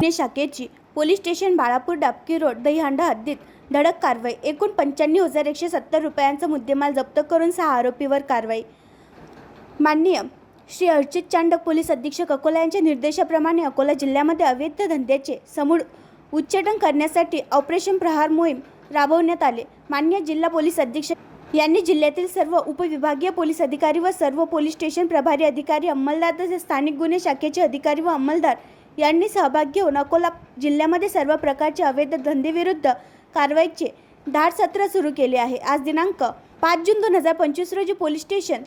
पुणे शाखेची police station Balapur Dabki road Dahihanda हद्दीत धडक कारवाई. एकूण पंच्याण्णव हजार एकशे सत्तर रुपयांचा मुद्देमाल जप्त करून सहा आरोपीवर कारवाई. माननीय श्री अर्चित चांडक पोलीस अधीक्षक अकोला यांच्या निर्देशाप्रमाणे अकोला जिल्ह्यामध्ये अवैध धंद्याचे समूळ उच्चाटन करण्यासाठी ऑपरेशन प्रहार मोहीम राबवण्यात आले. मान्य जिल्हा पोलीस अधीक्षक यांनी जिल्ह्यातील सर्व उपविभागीय पोलीस अधिकारी व सर्व पोलीस स्टेशन प्रभारी अधिकारी अंमलदार तसेच स्थानिक गुन्हे शाखेचे अधिकारी व अंमलदार यांनी सहभाग घेऊन अकोला जिल्ह्यामध्ये सर्व प्रकारचे अवैध धंदेविरुद्ध कारवाईचे धाड सत्र सुरू केले आहे. आज दिनांक पाच जून दोन हजार पंचवीस रोजी पोलीस स्टेशन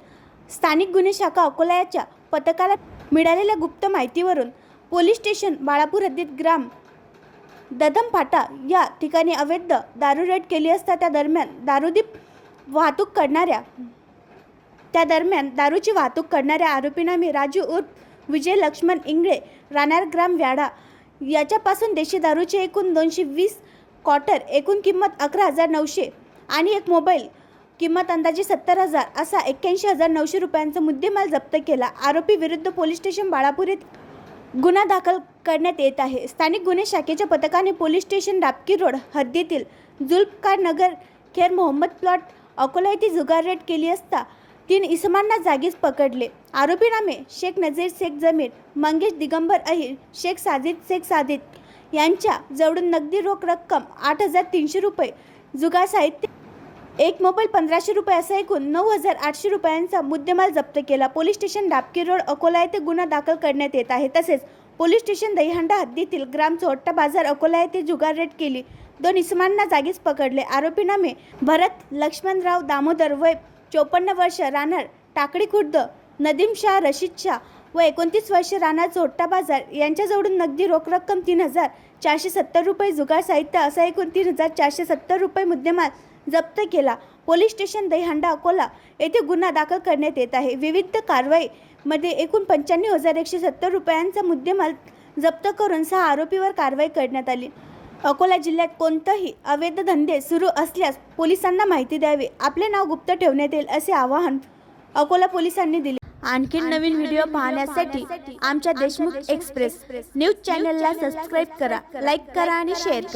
स्थानिक गुन्हे शाखा अकोला याच्या पथकाला मिळालेल्या गुप्त माहितीवरून पोलीस स्टेशन बाळापूर हद्दीत ग्राम ददम फाटा या ठिकाणी अवैध दारू रेड केली असता त्या दरम्यान दारूदीप वाहतूक करणाऱ्या त्या दरम्यान दारूची वाहतूक करणाऱ्या आरोपीनामी राजू उर्फ विजय लक्ष्मण इंगळे राहणार ग्राम व्याडा याच्यापासून देशी दारूचे एकूण दोनशे वीस क्वार्टर एकूण किंमत अकरा हजार नऊशे आणि एक मोबाईल किंमत अंदाजे सत्तर हजार असा एक्क्याऐंशी हजार नऊशे रुपयांचा मुद्देमाल जप्त केला. आरोपी विरुद्ध पोलीस स्टेशन बाळापूर येथे गुन्हा दाखल करण्यात येत आहे. स्थानिक गुन्हे शाखेच्या पथकाने पोलीस स्टेशन डापकी रोड हद्दीतील जुल्फकार नगर खेर मोहम्मद प्लॉट अकोला येथे जुगार रेड केली असता तीन इसमांना जागीच पकडले. आरोपीनामे शेख नजीर शेख जमीर मंगेश दिगंबर अहिर शेख साजिद शेख सादिद यांच्या जवळून नगदी रोख रक्कम आठ हजार तीनशे रुपये जुगा साहित्य एक मोबाईल पंधराशे रुपये असा एकूण नऊ हजार आठशे रुपयांचा मुद्देमाल जप्त केला. Police station Dapki road Akola येथे गुन्हा दाखल करण्यात येत आहे. तसेच पोलीस स्टेशन दहीहंडा हद्दीतील ग्राम चोट्टा बाजार अकोला येथे जुगार रेड केली. दोन इसमांना जागीच पकडले. आरोपीनामे भरत लक्ष्मणराव दामोदर वय चोपन्न वर्ष राहणार टाकडी खुर्द नदीम शाह रशीद शाह व एकोणतीस वर्ष राहणार झोट्टा बाजार यांच्याजवळून नगदी रोख रक्कम तीन हजार चारशे सत्तर रुपये जुगार साहित्य असा एकूण तीन हजार चारशे सत्तर रुपये मुद्देमाल जप्त केला. पोलीस स्टेशन दहीहंडा अकोला येथे गुन्हा दाखल करण्यात येत आहे. विविध कारवाईमध्ये एकूण पंच्याण्णव हजार एकशे सत्तर रुपयांचा मुद्देमाल जप्त करून सहा आरोपीवर कारवाई करण्यात आली. अकोला जिल्ह्यात कोणतंही अवैध धंदे सुरू असल्यास पोलिसांना माहिती द्यावी. आपले नाव गुप्त ठेवण्यात येईल असे आवाहन अकोला पोलिसांनी दिले. आणखीन नवीन व्हिडिओ पाहण्यासाठी आमच्या देशमुख एक्सप्रेस न्यूज चॅनलला सबस्क्राईब करा लाईक करा आणि शेअर करा.